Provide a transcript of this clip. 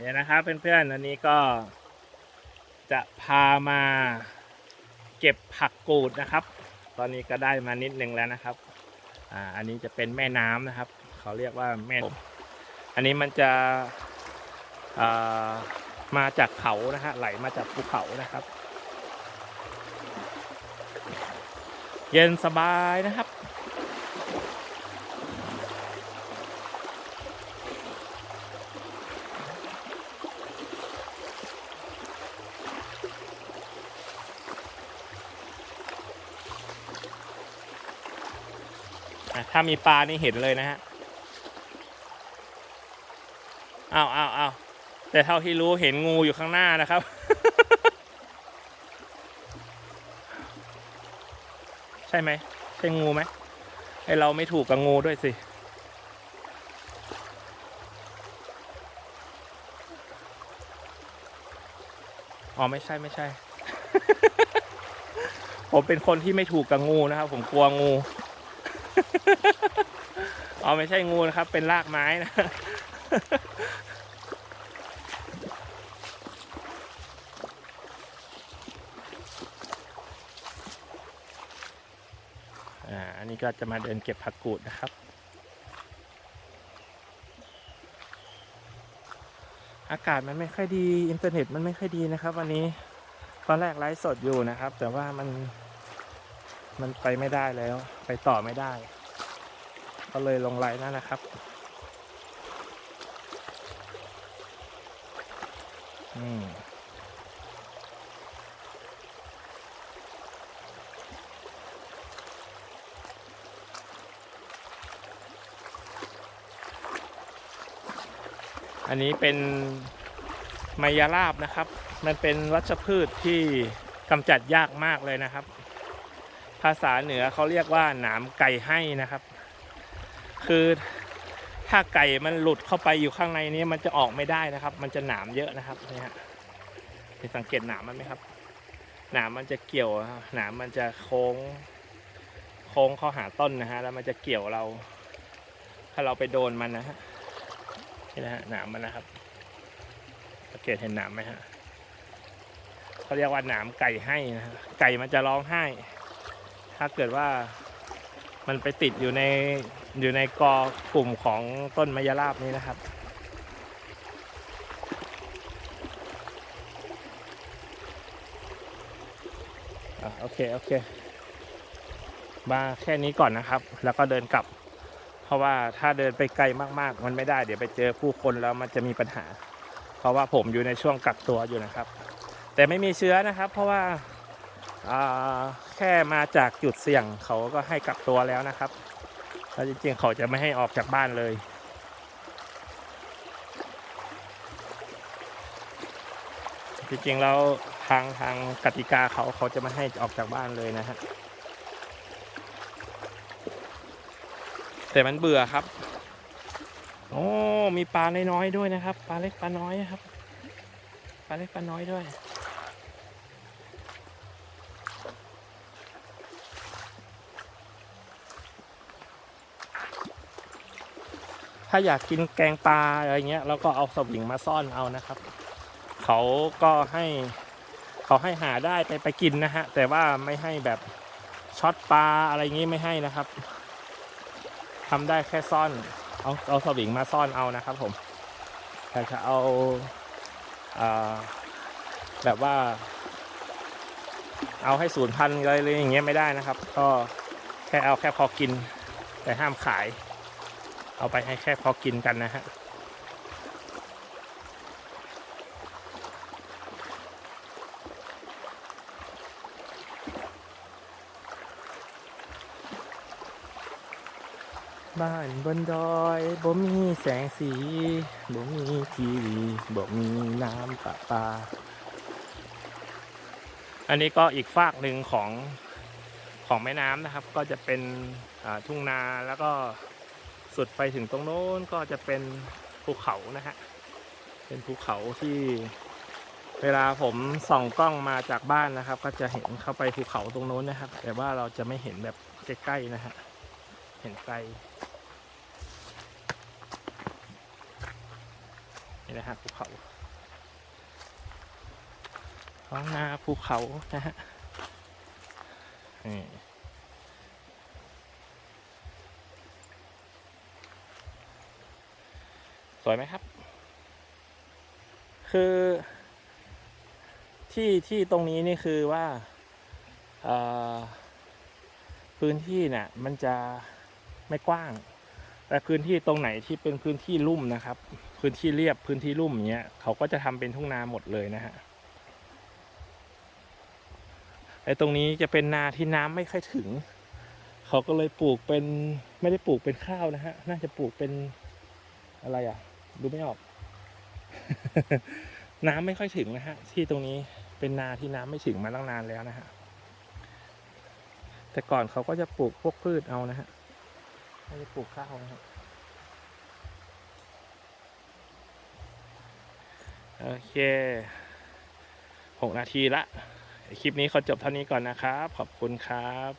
เนี่ยนะครับเพื่อนๆอันนี้ก็ จะพามาเก็บผักกูดนะครับ ตอนนี้ก็ได้มานิดนึงแล้วนะครับอ่าอันนี้จะเป็นแม่น้ำนะครับ เขาเรียกว่าแม่อันนี้มันจะอ่ามาจากเขานะฮะไหลมาจากภูเขานะครับ เย็นสบายนะครับ ถ้ามีปลานี่เห็นเลยนะฮะอ้าวอ้าวอ้าวแต่เท่าที่รู้เห็นงูอยู่ข้างหน้านะครับ ใช่ไหมใช่งูไหมไอเราไม่ถูกกับงูด้วยสิอ๋อไม่ใช่ไม่ใช่ ผมเป็นคนที่ไม่ถูกกับงูนะครับ ผมกลัวงู อ๋อไม่ใช่งูนะครับ เป็นรากไม้นะ อ่า อันนี้ก็จะมาเดินเก็บผักกูดนะครับ อากาศมันไม่ค่อยดี อินเทอร์เน็ตมันไม่ค่อยดีนะครับ วันนี้ ตอนแรกไลฟ์สดอยู่นะครับ แต่ว่ามัน มันไปไม่ได้แล้ว ไปต่อไม่ได้ ก็เลยลงไลน์นั่นนะครับอืมอันนี้เป็นไมยราบนะครับ มันเป็นวัชพืชที่กำจัดยากมากเลยนะครับ ภาษาเหนือเขาเรียกว่าหนามไก่ให้นะครับ คือถ้าไก่มันหลุดเข้าไปอยู่ข้างในนี้มันจะออกไม่ได้นะครับ มันจะหนามเยอะนะครับนี่ฮะเห็นสังเกตหนามมันไหมครับ หนามมันจะเกี่ยวนะครับหนามมันจะโค้ง โค้งเข้าหาต้นนะฮะแล้วมันจะเกี่ยวเรา ถ้าเราไปโดนมันนะฮะนี่นะฮะหนามมันนะครับสังเกตเห็นหนามไหมฮะเขาเรียกว่าหนามไก่ให้นะฮะไก่มันจะร้องไห้ ถ้าเกิดว่ามันไปติดอยู่ในอยู่ในกอกลุ่มของต้นมะยราบนี้นะครับอโอเค โอเค มาแค่นี้ก่อนนะครับ แล้วก็เดินกลับ เพราะว่าถ้าเดินไปไกลมากๆ มันไม่ได้ เดี๋ยวไปเจอผู้คนแล้วมันจะมีปัญหา เพราะว่าผมอยู่ในช่วงกักตัวอยู่นะครับ แต่ไม่มีเชื้อนะครับ เพราะว่า แค่มาจากจุดเสี่ยงเขาก็ให้กักตัวแล้วนะครับแล้วจริงๆเขาจะไม่ให้ออกจากบ้านเลยจริงๆแล้วทางทางกติกาเขาเขาจะไม่ให้ออกจากบ้านเลยนะฮะแต่มันเบื่อครับโอ้มีปลาน้อยๆด้วยนะครับ ปลาเล็กปลาน้อยครับ ปลาเล็กปลาน้อยด้วย ถ้าอยากกินแกงปลาอะไรเงี้ยเราก็เอาสวิงมาซ่อนเอานะครับ เขาก็ให้เขาให้หาได้ไปไปกินนะฮะ แต่ว่าไม่ให้แบบช็อตปลาอะไรงี้ไม่ให้นะครับทำได้แค่ซ่อนเอาเอาสวิงมาซ่อนเอานะครับ ผมแต่จะเอาอาแบบว่า เอาให้ศูนย์พันอะไรอย่างเงี้ยไม่ได้นะครับ ก็แค่เอาแค่พอกิน แต่ห้ามขาย เอาไปให้แค่พอกินกันนะฮะบ้านบนดอยบ่มีแสงสีบ่มีทีวีบ่มีน้ำประปา อันนี้ก็อีกฝากหนึ่งของของแม่น้ำนะครับ ก็จะเป็นทุ่งนาแล้วก็ สุดไปถึงตรงโน้นก็จะเป็นภูเขานะฮะ เป็นภูเขาที่เวลาผมส่องกล้องมาจากบ้านนะครับ ก็จะเห็นเข้าไปภูเขาตรงโน้นนะครับ แต่ว่าเราจะไม่เห็นแบบใกล้ๆนะฮะ เห็นไกลนี่นะฮะภูเขาท้องนาภูเขานะฮะนี่ วยไหมครับ คือ ที่ที่ตรงนี้นี่คือว่าพื้นที่เนี่ยมันจะไม่กว้าง แต่พื้นที่ตรงไหนที่เป็นพื้นที่ลุ่มนะครับ พื้นที่เรียบพื้นที่ลุ่มอย่างเงี้ยเขาก็จะทำเป็นทุ่งนาหมดเลยนะฮะไอ้ตรงนี้จะเป็นนาที่น้ำไม่ค่อยถึง เขาก็เลยปลูกเป็นไม่ได้ปลูกเป็นข้าวนะฮะ น่าจะปลูกเป็นอะไรอะ ดูไม่ออก น้ำไม่ค่อยถึงนะฮะ ที่ตรงนี้เป็นนาที่น้ำไม่ถึงมาตั้งนานแล้วนะฮะ แต่ก่อนเขาก็จะปลูกพวกพืชเอานะฮะไม่ได้ปลูกข้าวนะฮะโอเคหกนาทีละ คลิปนี้ขอจบเท่านี้ก่อนนะครับ ขอบคุณครับ